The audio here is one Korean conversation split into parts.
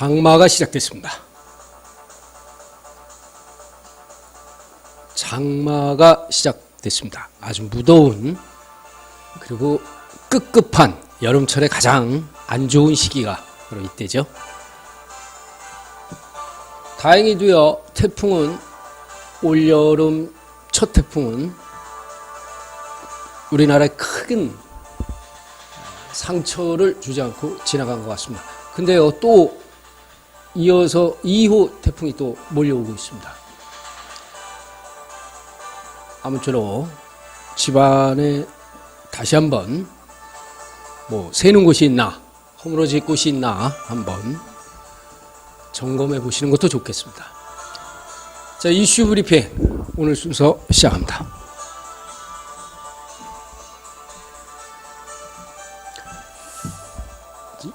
장마가 시작됐습니다. 장마가 시작됐습니다. 아주 무더운 그리고 급급한 여름철에 가장 안 좋은 시기가 바로 이때죠. 다행히도요 태풍은 올여름 첫 태풍은 우리나라에 큰 상처를 주지 않고 지나간 것 같습니다. 근데요 또 이어서 2호 태풍이 또 몰려오고 있습니다. 아무쪼록 집안에 다시 한번 뭐 새는 곳이 있나 허물어질 곳이 있나 한번 점검해 보시는 것도 좋겠습니다. 자 이슈 브리핑 오늘 순서 시작합니다.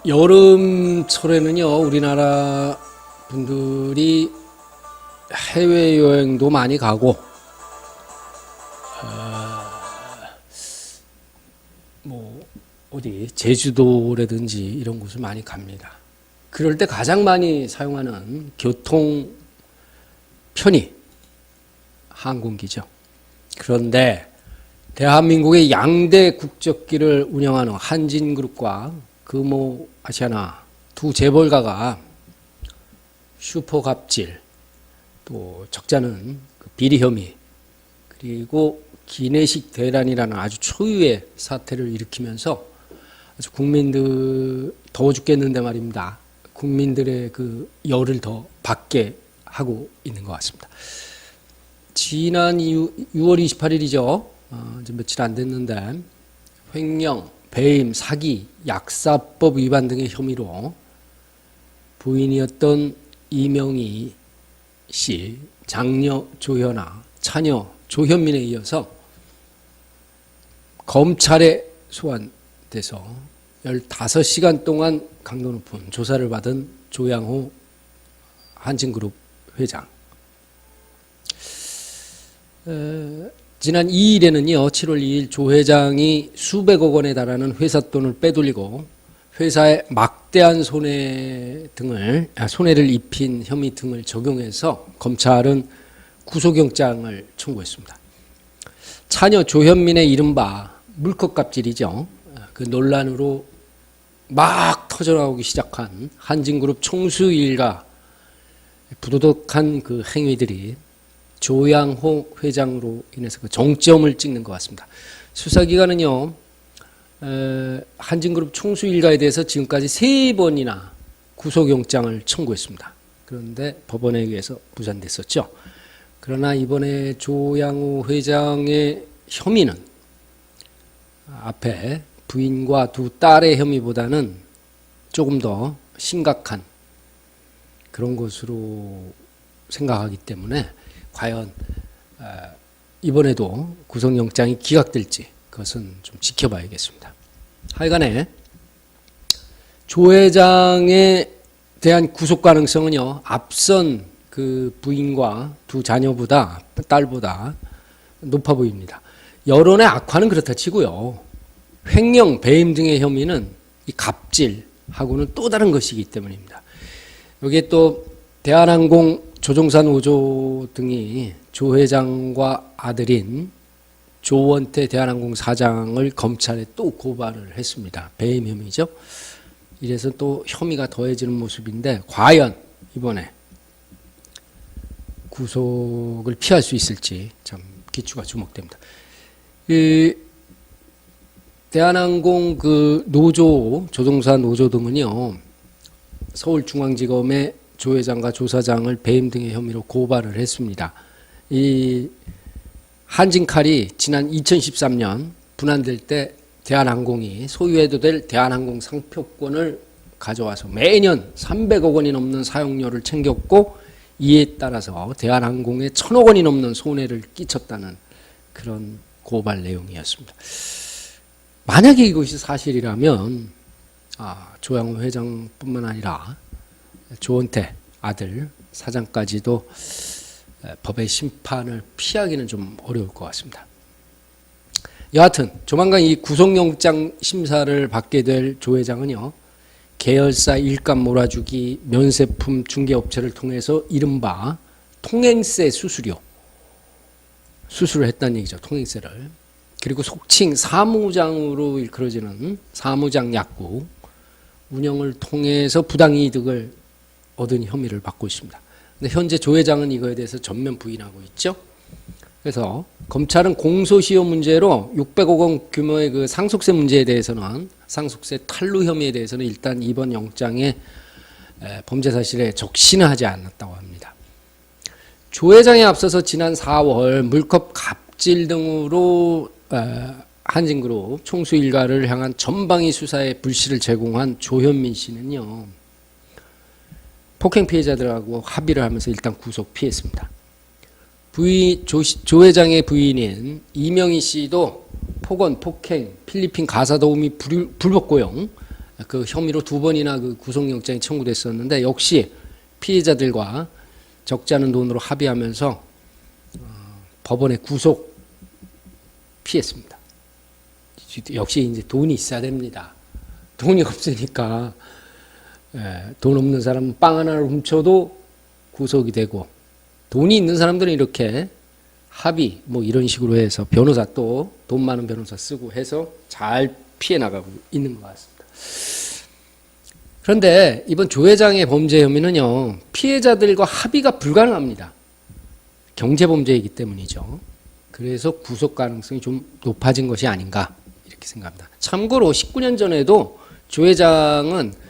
여름철에는요 우리나라 분들이 해외 여행도 많이 가고 뭐 어디 제주도라든지 이런 곳을 많이 갑니다. 그럴 때 가장 많이 사용하는 교통 편의 항공기죠. 그런데 대한민국의 양대 국적기를 운영하는 한진그룹과 금호 아시아나 두 재벌가가 슈퍼 갑질 또 적자는 그 비리 혐의 그리고 기내식 대란이라는 아주 초유의 사태를 일으키면서 아주 국민들 더워 죽겠는데 말입니다. 국민들의 그 열을 더 받게 하고 있는 것 같습니다. 지난 6월 28일이죠. 어, 이제 며칠 안 됐는데 횡령, 배임, 사기, 약사법 위반 등의 혐의로 부인이었던 이명희 씨, 장녀 조현아, 차녀 조현민에 이어서 검찰에 소환돼서 15시간 동안 강도 높은 조사를 받은 조양호 한진그룹 회장. 에, 지난 2일에는요, 7월 2일 조 회장이 수백억 원에 달하는 회사 돈을 빼돌리고 회사에 막대한 손해 등을, 아, 손해를 입힌 혐의 등을 적용해서 검찰은 구속영장을 청구했습니다. 차녀 조현민의 이른바 물컵갑질이죠. 그 논란으로 막 터져나오기 시작한 한진그룹 총수 일가 부도덕한 그 행위들이 조양호 회장으로 인해서 그 정점을 찍는 것 같습니다. 수사기관은요, 에, 한진그룹 총수 일가에 대해서 지금까지 세 번이나 구속영장을 청구했습니다. 그런데 법원에 의해서 무산됐었죠. 그러나 이번에 조양호 회장의 혐의는 앞에 부인과 두 딸의 혐의보다는 조금 더 심각한 그런 것으로 생각하기 때문에 과연 이번에도 구속영장이 기각될지 그것은 좀 지켜봐야겠습니다. 하여간에 조 회장에 대한 구속 가능성은요 앞선 그 부인과 두 자녀보다 딸보다 높아 보입니다. 여론의 악화는 그렇다 치고요. 횡령, 배임 등의 혐의는 이 갑질하고는 또 다른 것이기 때문입니다. 여기에 또 대한항공 조종산 5조 등이 조 회장과 아들인 조원태 대한항공 사장을 검찰에 또 고발을 했습니다. 배임 혐의죠. 이래서 또 혐의가 더해지는 모습인데 과연 이번에 구속을 피할 수 있을지 참 기추가 주목됩니다. 이 대한항공 그 노조 조종사 노조 등은요 서울중앙지검에 조 회장과 조 사장을 배임 등의 혐의로 고발을 했습니다. 이 한진칼이 지난 2013년 분할될 때 대한항공이 소유해도 될 대한항공 상표권을 가져와서 매년 300억 원이 넘는 사용료를 챙겼고 이에 따라서 대한항공에 천억 원이 넘는 손해를 끼쳤다는 그런 고발 내용이었습니다. 만약에 이것이 사실이라면 아, 조양호 회장뿐만 아니라 조원태 아들 사장까지도 법의 심판을 피하기는 좀 어려울 것 같습니다. 여하튼 조만간 이 구속영장 심사를 받게 될 조 회장은요 계열사 일감 몰아주기 면세품 중개업체를 통해서 이른바 통행세 수수료 수수를 했다는 얘기죠. 통행세를. 그리고 속칭 사무장으로 일컬어지는 사무장 약국 운영을 통해서 부당이득을 얻은 혐의를 받고 있습니다. 근데 현재 조 회장은 이거에 대해서 전면 부인하고 있죠. 그래서 검찰은 공소시효 문제로 600억 원 규모의 그 상속세 문제에 대해서는 상속세 탈루 혐의에 대해서는 일단 이번 영장에 에, 범죄 사실에 적시는 하지 않았다고 합니다. 조 회장에 앞서서 지난 4월 물컵 갑질 등으로 에, 한진그룹 총수 일가를 향한 전방위 수사에 불씨를 제공한 조현민 씨는요. 폭행 피해자들하고 합의를 하면서 일단 구속 피했습니다. 부인 조, 씨- 조 회장의 부인인 이명희 씨도 폭언, 폭행, 필리핀 가사 도우미 불, 불법 고용 그 혐의로 두 번이나 그 구속영장이 청구됐었는데 역시 피해자들과 적지 않은 돈으로 합의하면서 어, 법원에 구속 피했습니다. 역시 이제 돈이 있어야 됩니다. 돈이 없으니까 예, 돈 없는 사람은 빵 하나를 훔쳐도 구속이 되고 돈이 있는 사람들은 이렇게 합의 뭐 이런 식으로 해서 변호사 또 돈 많은 변호사 쓰고 해서 잘 피해 나가고 있는 것 같습니다. 그런데 이번 조 회장의 범죄 혐의는요 피해자들과 합의가 불가능합니다. 경제 범죄이기 때문이죠. 그래서 구속 가능성이 좀 높아진 것이 아닌가 이렇게 생각합니다. 참고로 19년 전에도 조 회장은 에,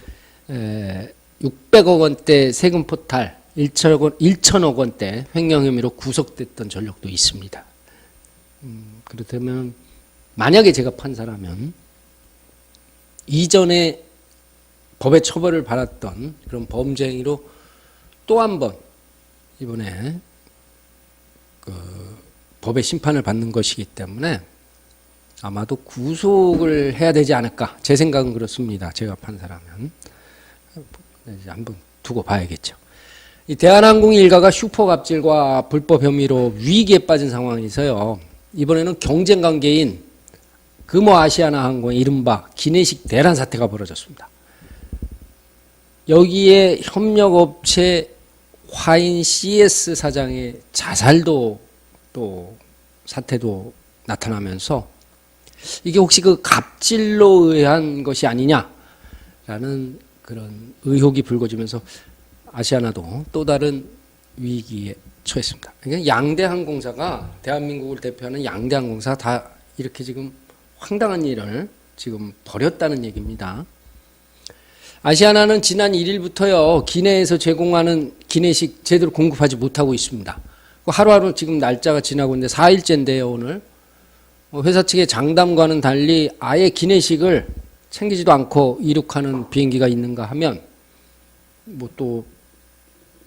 600억 원대 세금 포탈 1천억 원, 1천억 원대 횡령 혐의로 구속됐던 전력도 있습니다. 음, 그렇다면 만약에 제가 판사라면 이전에 법의 처벌을 받았던 그런 범죄 행위로 또 한 번 이번에 그 법의 심판을 받는 것이기 때문에 아마도 구속을 해야 되지 않을까 제 생각은 그렇습니다. 제가 판사라면 한번 두고 봐야겠죠. 이 대한항공 일가가 슈퍼 갑질과 불법 혐의로 위기에 빠진 상황에서요. 이번에는 경쟁 관계인 금호 아시아나 항공의 이른바 기내식 대란 사태가 벌어졌습니다. 여기에 협력업체 화인 CS 사장의 자살도 또 사태도 나타나면서 이게 혹시 그 갑질로 의한 것이 아니냐라는 그런 의혹이 불거지면서 아시아나도 또 다른 위기에 처했습니다. 그러니까 양대 항공사가 대한민국을 대표하는 양대 항공사 다 이렇게 지금 황당한 일을 지금 벌였다는 얘기입니다. 아시아나는 지난 1일부터요 기내에서 제공하는 기내식 제대로 공급하지 못하고 있습니다. 그 하루하루 지금 날짜가 지나고 있는데 4일째인데요 오늘 어, 회사 측의 장담과는 달리 아예 기내식을 챙기지도 않고 이륙하는 비행기가 있는가 하면 뭐 또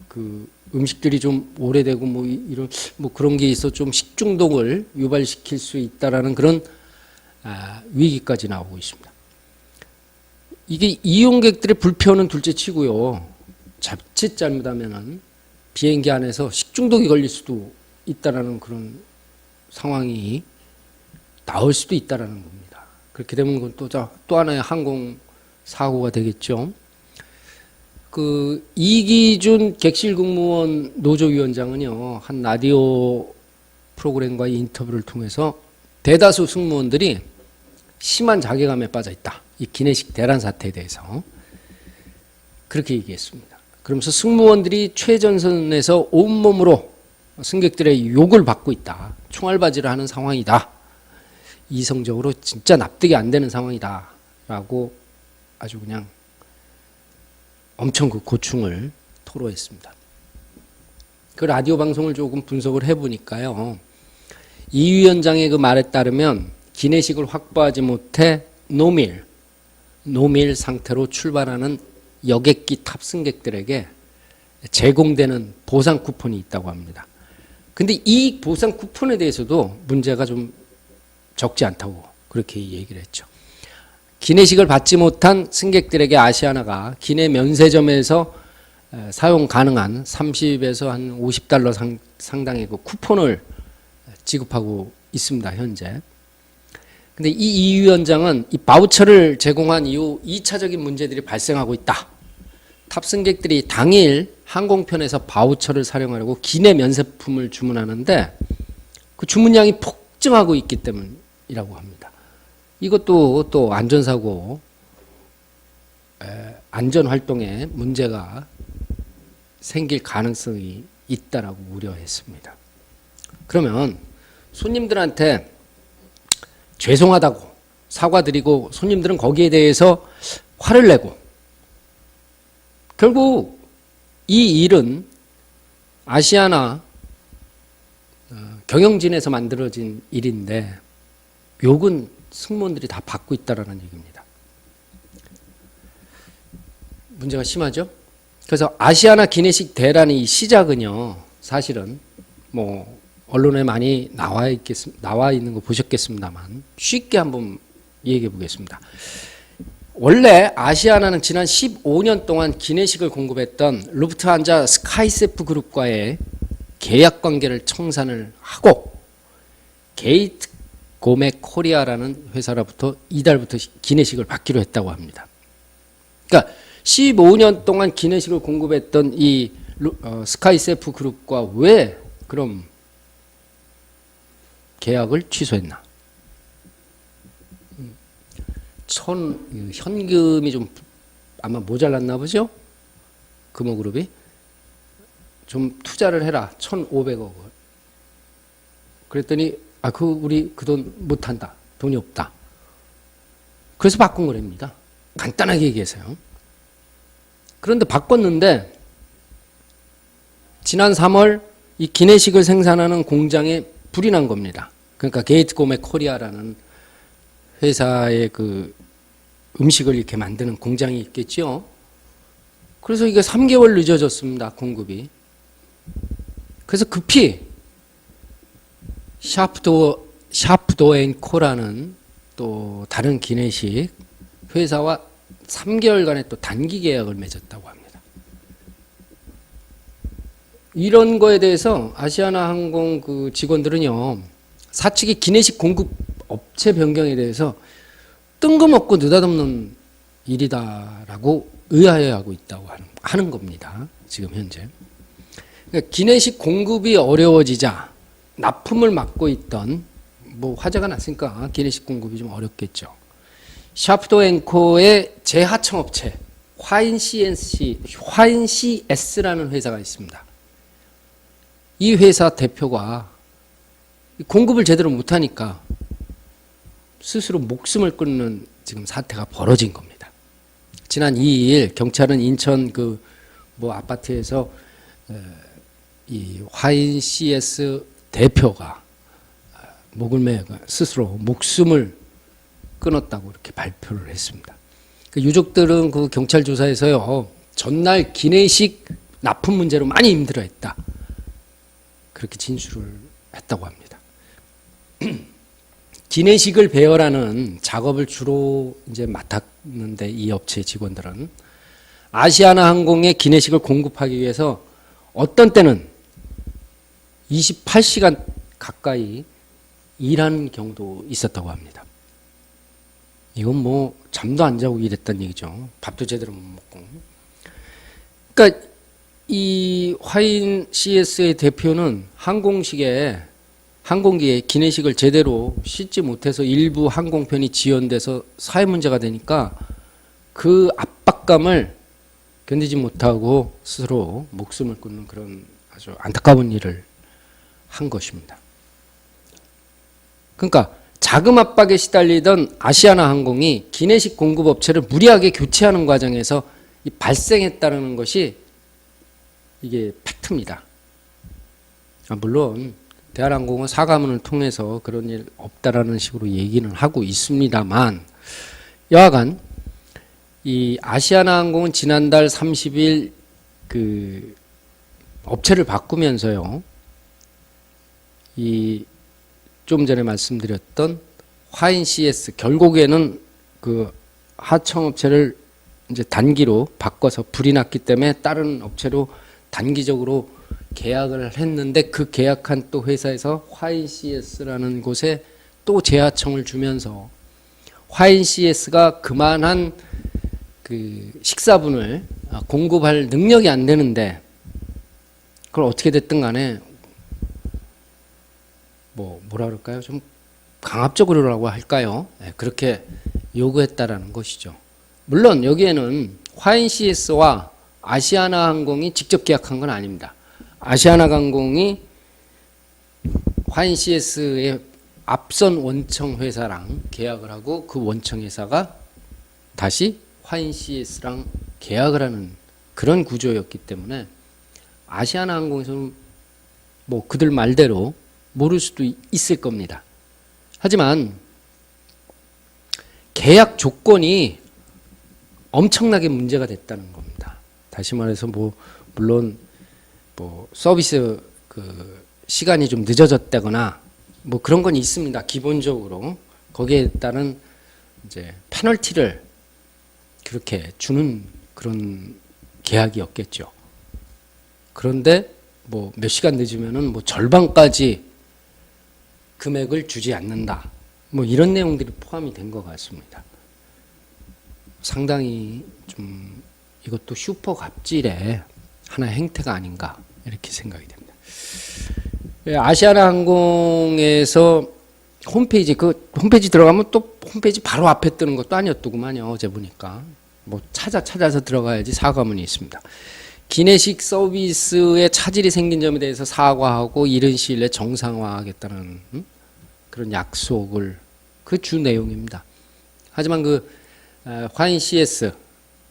그 음식들이 좀 오래되고 뭐 이- 이런 뭐 그런 게 있어 좀 식중독을 유발시킬 수 있다라는 그런 아, 위기까지 나오고 있습니다. 이게 이용객들의 불편은 둘째치고요. 자칫 잘못하면은 비행기 안에서 식중독이 걸릴 수도 있다라는 그런 상황이 나올 수도 있다라는 겁니다. 그렇게 되면 또, 자- 또 하나의 항공 사고가 되겠죠. 그 이기준 객실 국무원 노조위원장은요 한 라디오 프로그램과의 인터뷰를 통해서 대다수 승무원들이 심한 자괴감에 빠져 있다. 이 기내식 대란 사태에 대해서 그렇게 얘기했습니다. 그러면서 승무원들이 최전선에서 온몸으로 승객들의 욕을 받고 있다. 총알바지를 하는 상황이다. 이성적으로 진짜 납득이 안 되는 상황이다라고 아주 그냥 엄청 그 고충을 토로했습니다. 그 라디오 방송을 조금 분석을 해보니까요. 이 위원장의 그 말에 따르면 기내식을 확보하지 못해 노밀, 노밀 상태로 출발하는 여객기 탑승객들에게 제공되는 보상 쿠폰이 있다고 합니다. 근데 이 보상 쿠폰에 대해서도 문제가 좀 적지 않다고 그렇게 얘기를 했죠. 기내식을 받지 못한 승객들에게 아시아나가 기내 면세점에서 에, 사용 가능한 30에서 한 50달러 상, 상당의 그 쿠폰을 지급하고 있습니다, 현재. 근데 이 이 위원장은 이 바우처를 제공한 이후 2차적인 문제들이 발생하고 있다. 탑승객들이 당일 항공편에서 바우처를 사용하려고 기내 면세품을 주문하는데 그 주문량이 폭증하고 있기 때문 이라고 합니다. 이것도 또 안전사고 에, 안전활동에 문제가 생길 가능성이 있다라고 우려했습니다. 그러면 손님들한테 죄송하다고 사과드리고 손님들은 거기에 대해서 화를 내고 결국 이 일은 아시아나 어, 경영진에서 만들어진 일인데 욕은 승무원들이 다 받고 있다라는 얘기입니다. 문제가 심하죠? 그래서 아시아나 기내식 대란의 시작은요, 사실은 뭐 언론에 많이 나와 있겠 나와 있는 거 보셨겠습니다만 쉽게 한번 얘기해 보겠습니다. 원래 아시아나는 지난 15년 동안 기내식을 공급했던 루프트한자 스카이세프 그룹과의 계약 관계를 청산을 하고 게이트 고메 코리아라는 회사로부터 이달부터 기내식을 받기로 했다고 합니다. 그러니까 15년 동안 기내식을 공급했던 이 루- 어, 스카이세프 그룹과 왜 그럼 계약을 취소했나? 음, 천이 현금이 좀 아마 모자랐나 보죠? 금호그룹이 좀 투자를 해라 1,500억을 그랬더니 아 그 우리 그 돈 못한다 돈이 없다 그래서 바꾼 거랍니다 간단하게 얘기해서요 그런데 바꿨는데 지난 3월 이 기내식을 생산하는 공장에 불이 난 겁니다. 그러니까 게이트 고메 코리아라는 회사의 그 음식을 이렇게 만드는 공장이 있겠죠. 그래서 이게 3개월 늦어졌습니다. 공급이. 그래서 급히 샤프도 샤프도 앤 코라는 또 다른 기내식 회사와 3개월간의 또 단기 계약을 맺었다고 합니다. 이런 거에 대해서 아시아나 항공 그 직원들은요 사측이 기내식 공급 업체 변경에 대해서 뜬금없고 느닷없는 일이다라고 의아해하고 있다고 하는 겁니다. 지금 현재. 그러니까 기내식 공급이 어려워지자 납품을 막고 있던 뭐 화제가 났으니까 기내식 공급이 좀 어렵겠죠. 샤프도 앵코의 재하청 업체 화인 CNC 화인 CS라는 회사가 있습니다. 이 회사 대표가 공급을 제대로 못하니까 스스로 목숨을 끊는 지금 사태가 벌어진 겁니다. 지난 2일 경찰은 인천 그 뭐 아파트에서 에, 이 화인 CS 대표가 아, 목을 매 스스로 목숨을 끊었다고 이렇게 발표를 했습니다. 그 유족들은 그 경찰 조사에서요 전날 기내식 납품 문제로 많이 힘들어했다. 그렇게 진술을 했다고 합니다. 기내식을 배열하는 작업을 주로 이제 맡았는데 이 업체 직원들은 아시아나 항공에 기내식을 공급하기 위해서 어떤 때는 28시간 가까이 일하는 경우도 있었다고 합니다. 이건 뭐 잠도 안 자고 일했다는 얘기죠. 밥도 제대로 못 먹고. 그러니까 이 화인 CS의 대표는 항공식에 항공기에 기내식을 제대로 씻지 못해서 일부 항공편이 지연돼서 사회 문제가 되니까 그 압박감을 견디지 못하고 스스로 목숨을 끊는 그런 아주 안타까운 일을 한 것입니다. 그러니까 자금 압박에 시달리던 아시아나 항공이 기내식 공급 업체를 무리하게 교체하는 과정에서 이 발생했다는 것이 이게 팩트입니다. 아, 물론 대한항공은 사과문을 통해서 그런 일 없다라는 식으로 얘기는 하고 있습니다만 여하간 이 아시아나 항공은 지난달 30일 그 업체를 바꾸면서요. 이 좀 전에 말씀드렸던 화인 CS 결국에는 그 하청 업체를 이제 단기로 바꿔서 불이 났기 때문에 다른 업체로 단기적으로 계약을 했는데 그 계약한 또 회사에서 화인 CS라는 곳에 또 재하청을 주면서 화인 CS가 그만한 그 식사분을 아, 공급할 능력이 안 되는데 그걸 어떻게 됐든 간에 뭐 뭐라 그럴까요? 좀 강압적으로라고 할까요? 네, 그렇게 요구했다라는 것이죠. 물론 여기에는 화인 CS와 아시아나 항공이 직접 계약한 건 아닙니다. 아시아나 항공이 화인 CS의 앞선 원청 회사랑 계약을 하고 그 원청 회사가 다시 화인 CS랑 계약을 하는 그런 구조였기 때문에 아시아나 항공에서는 뭐 그들 말대로 모를 수도 있을 겁니다. 하지만 계약 조건이 엄청나게 문제가 됐다는 겁니다. 다시 말해서 뭐 물론 뭐 서비스 그 시간이 좀 늦어졌다거나 뭐 그런 건 있습니다. 기본적으로 거기에 따른 이제 페널티를 그렇게 주는 그런 계약이었겠죠. 그런데 뭐 몇 시간 늦으면은 뭐 절반까지 금액을 주지 않는다. 뭐 이런 내용들이 포함이 된 것 같습니다. 상당히 좀 이것도 슈퍼 갑질의 하나의 행태가 아닌가 이렇게 생각이 됩니다. 예, 아시아나 항공에서 홈페이지 그 홈페이지 들어가면 또 홈페이지 바로 앞에 뜨는 것도 아니었더구만요. 어제 보니까 뭐 찾아 찾아서 들어가야지 사과문이 있습니다. 기내식 서비스에 차질이 생긴 점에 대해서 사과하고 이른 시일 내에 정상화하겠다는 음? 그런 약속을 그 주 내용입니다. 하지만 그 어, 화인 CS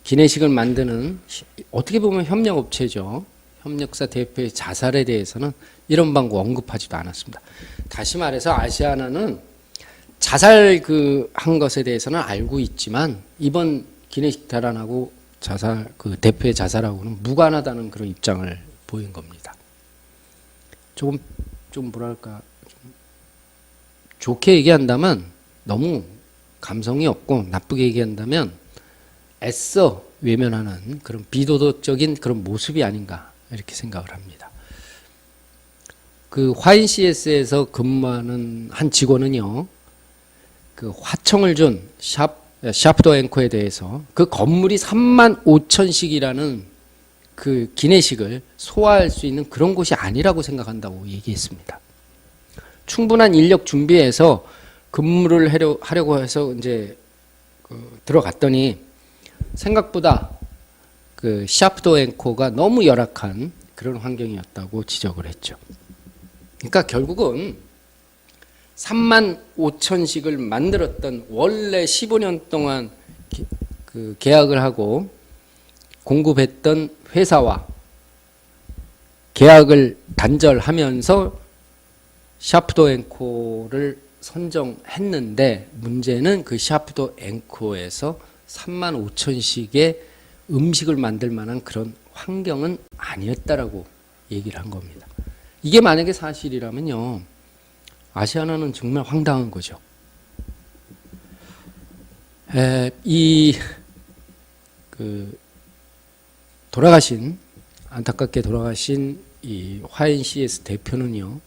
기내식을 만드는 시- 어떻게 보면 협력업체죠. 협력사 대표의 자살에 대해서는 이런 방법 언급하지도 않았습니다. 다시 말해서 아시아나는 자살 그 한 것에 대해서는 알고 있지만 이번 기내식 대란하고 자살 그 대표의 자살하고는 무관하다는 그런 입장을 보인 겁니다. 조금 좀 뭐랄까 좀 좋게 얘기한다면 너무 감성이 없고 나쁘게 얘기한다면 애써 외면하는 그런 비도덕적인 그런 모습이 아닌가 이렇게 생각을 합니다. 그 화인 CS에서 근무하는 한 직원은요, 그 화청을 준 샵, 샤프더 앵커에 대해서 그 건물이 3만 5천씩이라는 그 기내식을 소화할 수 있는 그런 곳이 아니라고 생각한다고 얘기했습니다. 충분한 인력 준비해서 근무를 하려, 하려고 해서 이제 그 들어갔더니 생각보다 그 샤프도 앵커가 너무 열악한 그런 환경이었다고 지적을 했죠. 그러니까 결국은 3만 5천씩을 만들었던 원래 15년 동안 기- 그 계약을 하고 공급했던 회사와 계약을 단절하면서 샤프도 앵코를 선정했는데 문제는 그 샤프도 앵코에서 3만 5천씩의 음식을 만들 만한 그런 환경은 아니었다라고 얘기를 한 겁니다. 이게 만약에 사실이라면요. 아시아나는 정말 황당한 거죠. 에, 이, 그, 돌아가신, 안타깝게 돌아가신 이 화인 CS 대표는요,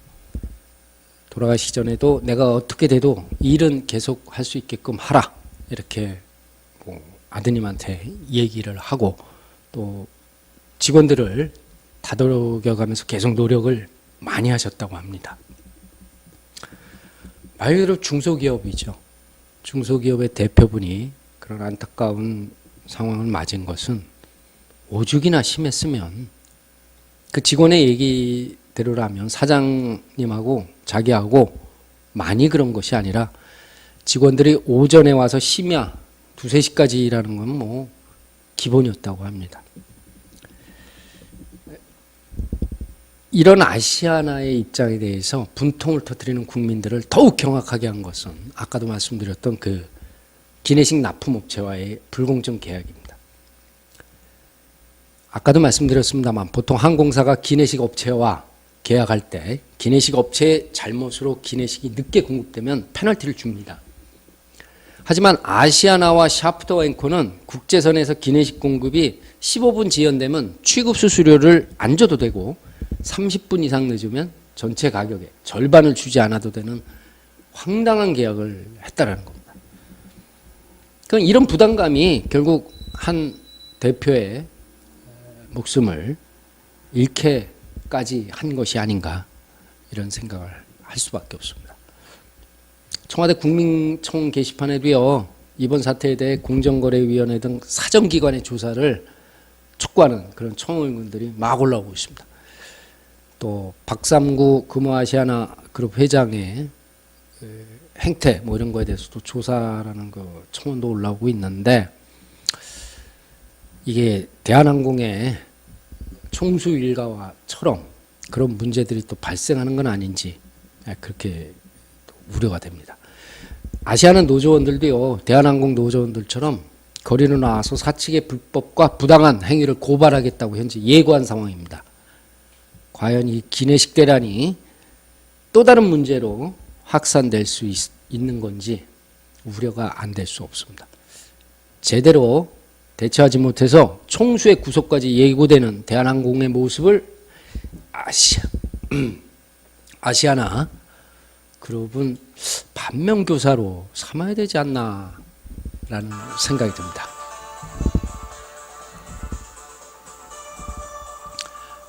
돌아가시기 전에도 내가 어떻게 돼도 일은 계속 할 수 있게끔 하라. 이렇게 뭐 아드님한테 얘기를 하고 또 직원들을 다독여가면서 계속 노력을 많이 하셨다고 합니다. 말 그대로 중소기업이죠. 중소기업의 대표분이 그런 안타까운 상황을 맞은 것은 오죽이나 심했으면 그 직원의 얘기대로라면 사장님하고 자기하고 많이 그런 것이 아니라 직원들이 오전에 와서 심야 두세 시까지 일하는 건 뭐 기본이었다고 합니다. 이런 아시아나의 입장에 대해서 분통을 터뜨리는 국민들을 더욱 경악하게 한 것은 아까도 말씀드렸던 그 기내식 납품업체와의 불공정 계약입니다. 아까도 말씀드렸습니다만 보통 항공사가 기내식 업체와 계약할 때 기내식 업체의 잘못으로 기내식이 늦게 공급되면 페널티를 줍니다. 하지만 아시아나와 샤프터 앵코는 국제선에서 기내식 공급이 15분 지연되면 취급 수수료를 안 줘도 되고 30분 이상 늦으면 전체 가격의 절반을 주지 않아도 되는 황당한 계약을 했다라는 겁니다. 그럼 이런 부담감이 결국 한 대표의 목숨을 잃게까지 한 것이 아닌가 이런 생각을 할 수밖에 없습니다. 청와대 국민청 게시판에도요 이번 사태에 대해 공정거래위원회 등 사정기관의 조사를 촉구하는 그런 청원군들이 막 올라오고 있습니다. 또 박삼구 금호아시아나 그룹 회장의 그 행태 뭐 이런 거에 대해서도 조사라는 그 청원도 올라오고 있는데 이게 대한항공의 총수 일가와처럼 그런 문제들이 또 발생하는 건 아닌지 그렇게 또 우려가 됩니다. 아시아나 노조원들도요 대한항공 노조원들처럼 거리로 나와서 사측의 불법과 부당한 행위를 고발하겠다고 현재 예고한 상황입니다. 과연 이 기내식 대란이 또 다른 문제로 확산될 수 있, 있는 건지 우려가 안 될 수 없습니다. 제대로 대처하지 못해서 총수의 구속까지 예고되는 대한항공의 모습을 아시아 아시아나 그룹은 반면교사로 삼아야 되지 않나라는 생각이 듭니다.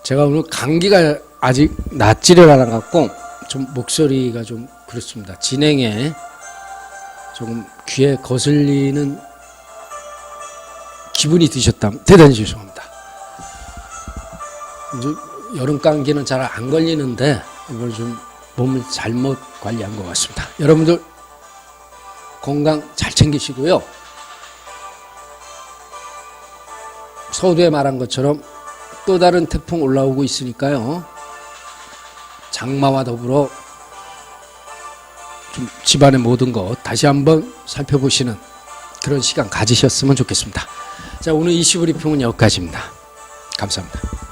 제가 오늘 감기가 아직 낫지를 않아 갖고 좀 목소리가 좀 그렇습니다. 진행에 조금 귀에 거슬리는 기분이 드셨다면 대단히 죄송합니다. 여름 감기는 잘 안 걸리는데 이걸 좀 몸을 잘못 관리한 것 같습니다. 여러분들 건강 잘 챙기시고요. 서두에 말한 것처럼 또 다른 태풍 올라오고 있으니까요. 장마와 더불어 좀 집안의 모든 것 다시 한번 살펴보시는 그런 시간 가지셨으면 좋겠습니다. 자, 오늘 이슈 브리핑은 여기까지입니다. 감사합니다.